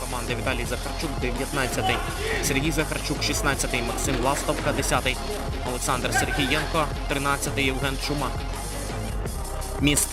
Команди Віталій Захарчук, 19-й. Сергій Захарчук, 16-й. Максим Ластовка, 10-й. Олександр Сергієнко, 13-й. Євген Чумак. Міст.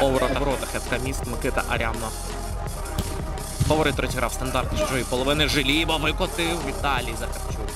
Оворота. Хетка міст Микита Арямно. Фаворит розіграв стандарт чужої половини. Желіба викотив Віталій Захарчук.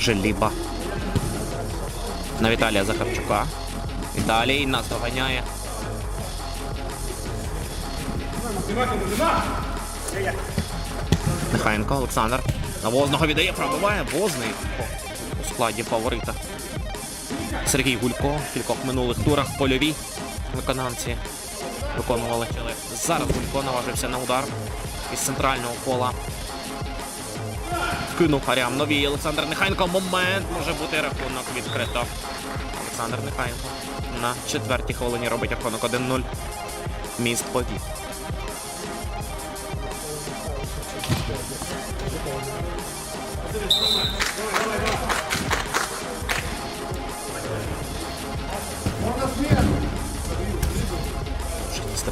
Желіба. На Віталія Захарчука. Віталій нас доганяє. Нехаєнко Олександр. На Возного віддає, пробиває Возний у складі фаворита. Сергій Гулько в кількох минулих турах польові виконавці виконували. Зараз Гулько наважився на удар із центрального кола. Кинув Харям новій Олександр Нехайенко. Момент може бути рахунок відкрито. Олександр Нехайенко на четвертій хвилині робить рахунок 1-0. Міст повів.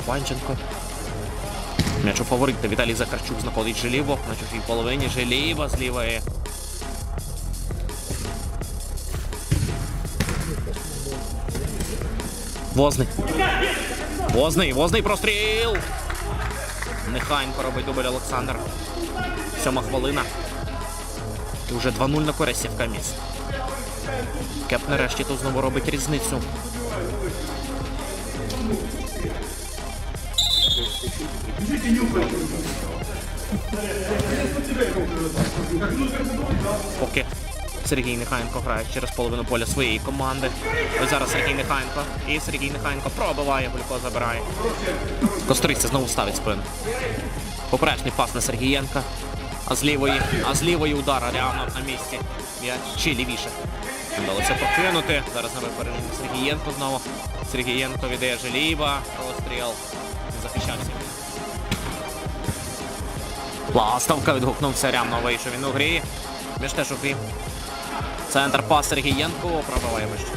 Степанченко. М'яч у фаворита Віталій Захарчук знаходить Желіво на чужій половині. Желіва з. Возний. Возний, возний простріл. Нехайенко робить дубль Олександр. Сьома хвилина. І вже 2-0 на користь в каміс. Кеп нарешті тут знову робить різницю. Поки Сергій Нехаєнко грає через половину поля своєї команди. Ось зараз Сергій Нехаєнко. І Сергій Нехаєнко пробиває, Гулько забирає. Костриця знову ставить спину. Поперечний пас на Сергієнка. А з лівої, а з лівої удар реально на місці. М'яч чи лівіше. Вдалося прокинути. Зараз на випередженні Сергієнко знову. Сергієнко віддає Желіба. Розстріл. Ластовка відгукнувся рямно вийшов він у грі. Між теж у грі. Центр пас Сергієнко пробиває вище.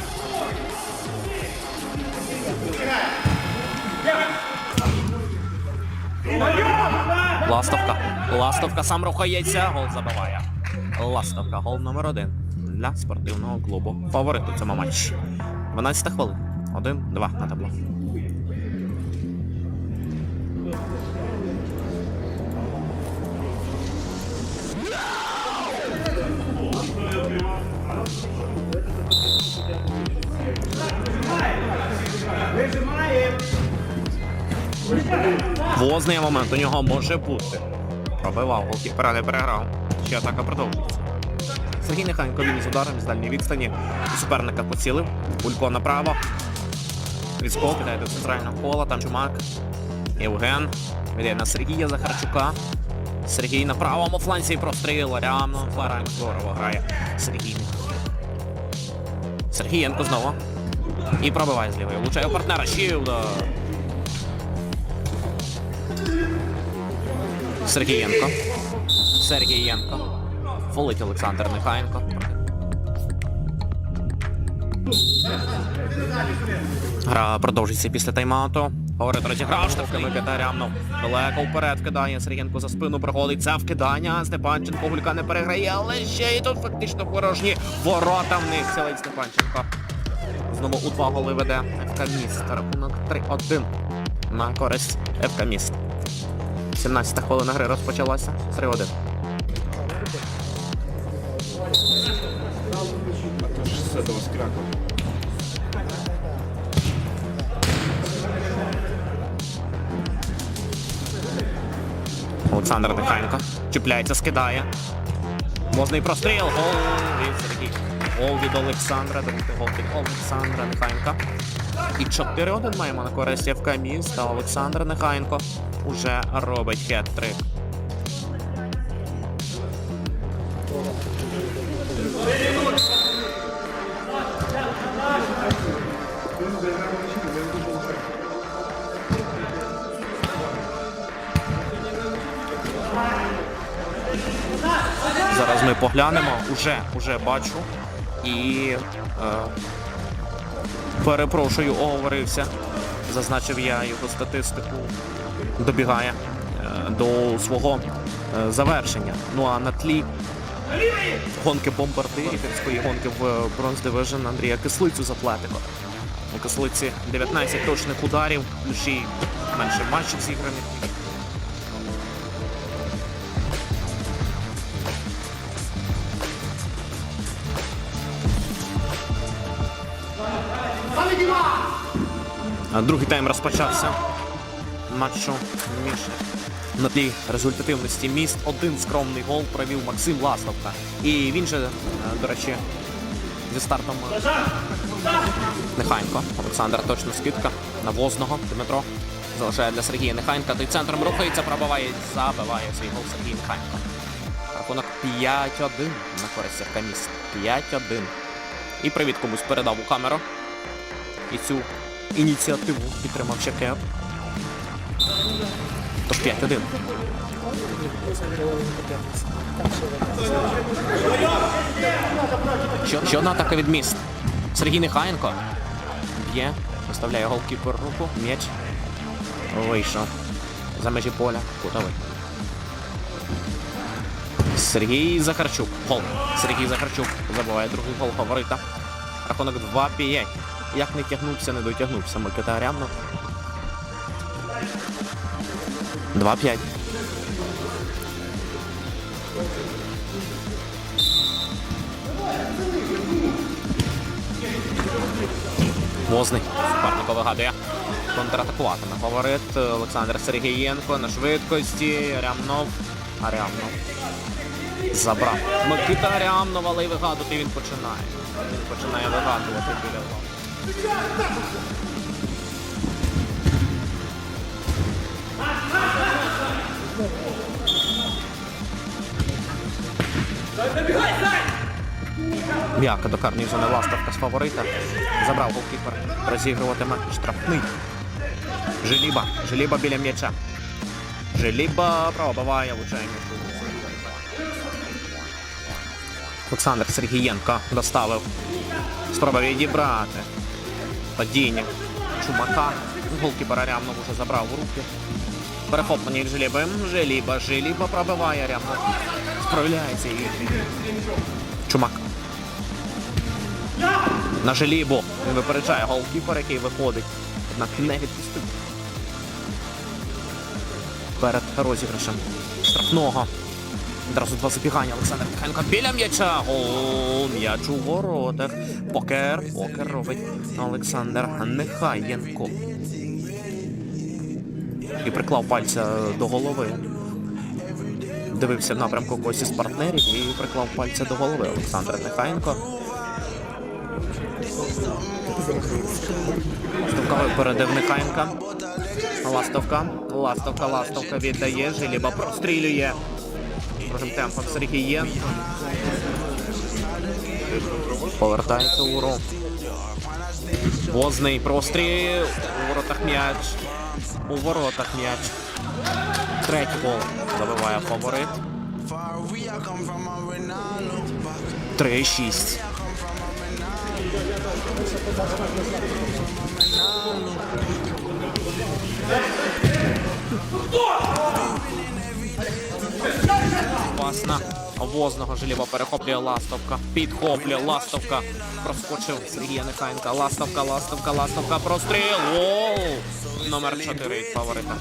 Ластовка. Ластовка сам рухається. Гол забиває. Ластовка. Гол номер один для спортивного клубу. Фаворит у цьому матчі. 12 хвилин. 1-2 на табло. Возний момент у нього може бути. Пробивав, голкіпера не переграв. Ще атака продовжується. Сергій Неханько він з ударом з дальньої відстані. Суперника поцілив. Булько направо. Військов кидає до центрального кола. Там чумак. Євген. Віддає на Сергія Захарчука. Сергій на правому фланці простріл. Рямно. Фларайм здорово грає. Сергій. Сергієнко знову. І пробиває з лівої. Влучає партнера. Ще Сергієнко. Сергієнко. Фолить Олександр Нехаєнко. Гра продовжується після тайм-ауту. Говорить розіграв штовхами Катарямно. Далеко вперед кидає. Сергієнко за спину проходить. Це вкидання. Степанченко Гулька не переграє, але ще й тут фактично порожні ворота в них. Сілить Степанченко. Знову у два голи веде ФК Міст. Рахунок 3-1 на користь ФК Міст. 17 хвилина гри розпочалася. 3-1. С этого с Кракова. Олександр Нехайенко чіпляється, скидає. Возний простріл. Гол від Сергій. Гол від Олександра. Другий гол від Олександра Нехайенка. І 4-1 маємо на користь ФК міста. Олександр Нехайенко уже робить хет-трик. Ми поглянемо. Уже, уже бачу. І е, перепрошую, оговорився. Зазначив я його статистику. Добігає е, до свого е, завершення. Ну а на тлі гонки бомбардирів гірської гонки в Bronze Division Андрія Кислицю заплетико. У Кислиці 19 точних ударів, плюші менше матчів зіграних. Другий тайм розпочався матчу між на тлі результативності міст. Один скромний гол провів Максим Ластовка. І він же, е, до речі, зі стартом е, Нехайенко. Олександр точно скидка на Возного. Дмитро залишає для Сергія Нехайенка. Той центром рухається, пробиває, забиває цей гол Сергій Нехайенко. Рахунок 5-1 на користь Сірка міст. 5-1. І привіт комусь передав у камеру. І цю ініціативу підтримав ще Кев. Тож 5-1. Що, ще одна атака від міст. Сергій Нехаєнко. Б'є. Виставляє голкіпер руку. М'яч. Вийшов. За межі поля. Кутовий. Сергій Захарчук. Гол. Сергій Захарчук забиває другий гол фаворита. Рахунок 2-5. Як не тягнувся, не дотягнувся Микита Арямнов. 2-5. Возний. Супернико вигадує. Контратакуватиме фаворит Олександр Сергієнко на швидкості. Арямнов. Арямнов. Забрав. Микита Арямнов, але й вигадувати він починає. Він починає вигадувати біля лави. М'яка до карної зони ластовка з фаворита. Забрав голкіпер. Розігруватиме штрафний. Желіба. Желіба біля м'яча. Желіба пробиває влучає м'ячу. Олександр Сергієнко доставив. Спроба відібрати. Падіння. Чумака. Голкіпер Арямнов уже забрав у руки. Перехоплення від Желіби. Желіба. Желіба пробиває Арямнов. Справляється і Чумак. На Желібу. Він випереджає голкіпер, який виходить. Однак не відпустив. Перед розіграшем штрафного. Одразу два забігання Олександр Михайленко біля м'яча. Гол, м'яч у воротах. Покер, покер робить Олександр Нехаєнко. І приклав пальця до голови. Дивився в напрямку когось із партнерів і приклав пальця до голови Олександр Нехаєнко. Штовка випередив Нехаєнка. Ластовка. Ластовка, ластовка віддає. Жиліба прострілює. Можем темпом Сергієнко. Повертається у гру. Возний простріл. У воротах м'яч. У воротах м'яч. Третій гол забиває фаворит. 3-6. Опасна. Возного Желіба перехоплює Ластовка. Підхоплює Ластовка. Проскочив Сергія Нехайенка. Ластовка, Ластовка, Ластовка. Простріл. Гол! Номер 4 від фаворита.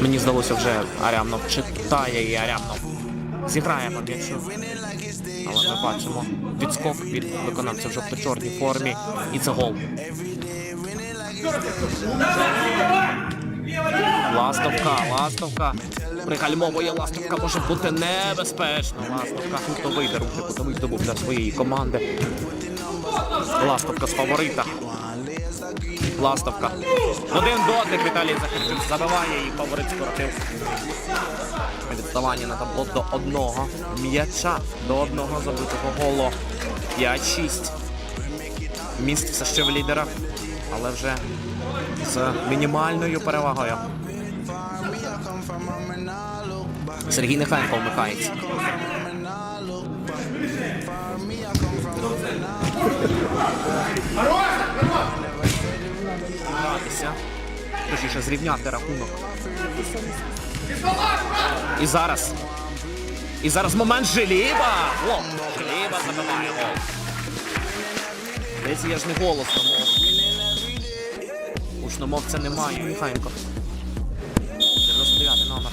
Мені здалося вже Арямнов читає і Арямнов зіграє м'ячу. Але ми бачимо відскок від виконавця в жовто-чорній формі. І це гол. Ластовка, ластовка. Пригальмовує ластовка може бути небезпечно. Ластовка кутовий дарунки, кутовий здобув для своєї команди. Ластовка з фаворита. Ластовка. Один дотик Віталій Захарчук забиває і фаворит скоротив. Відставання на табло до одного м'яча. До одного забитого голу. 5-6. Міст все ще в лідерах, але вже з мінімальною перевагою. Сергій Нехайенко вмикається. точніше зрівняти рахунок. І зараз. І зараз момент Желіба! О, Желіба забиває. Десь я ж не голосно мов. Гучномовця немає, Міхайенко. 99 номер.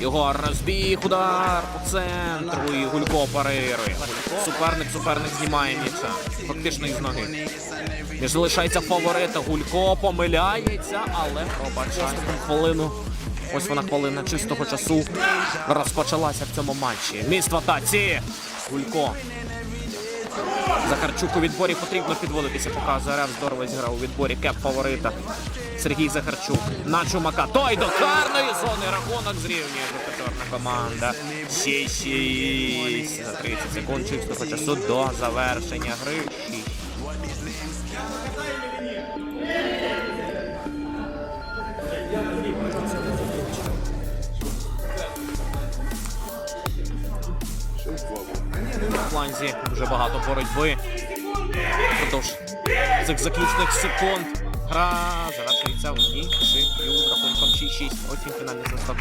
Його розбіг, удар по центру і Гулько парирує. Суперник, суперник знімає м'яча. Фактично із ноги. Між залишається фаворита. Гулько помиляється, але пробачає хвилину. Ось вона хвилина чистого часу розпочалася в цьому матчі. Міст в атаці. Гулько. Захарчук у відборі потрібно підводитися. Показує Рев здорово зіграв у відборі кеп фаворита. Сергій Захарчук на Чумака. Той до карної зони рахунок зрівнює жовто-чорна команда. 6-6 за 30 секунд чистого часу до завершення гри. фланзі. Дуже багато боротьби. Продовж цих заключних секунд. Гра завершується у шию рахунком 6-6. Ось він фінальний состав.